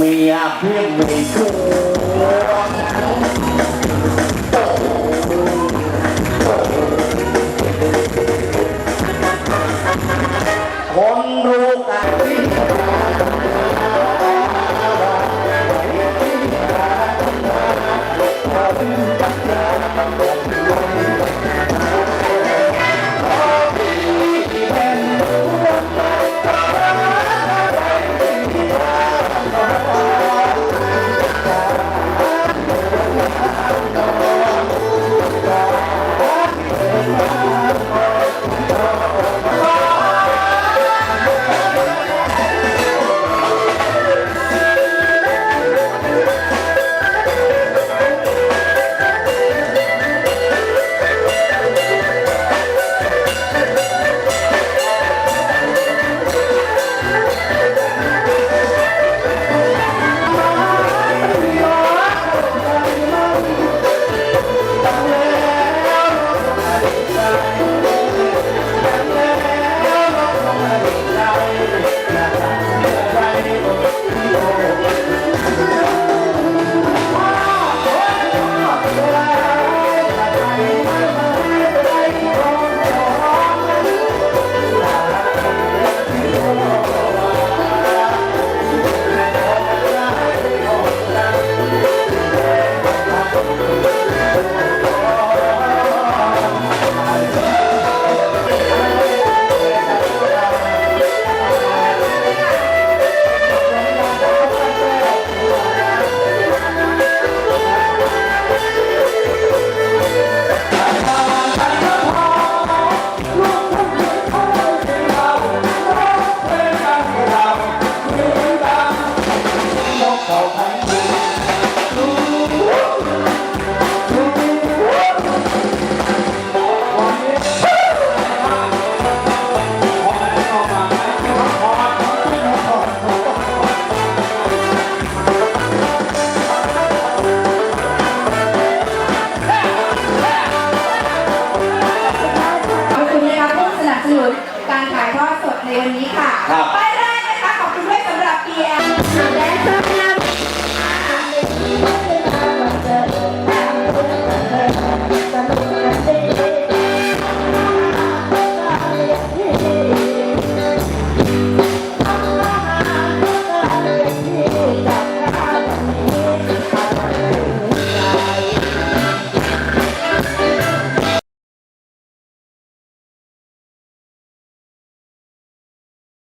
มียพี่มีชู้ค วันนี้ค่ะครับป้าย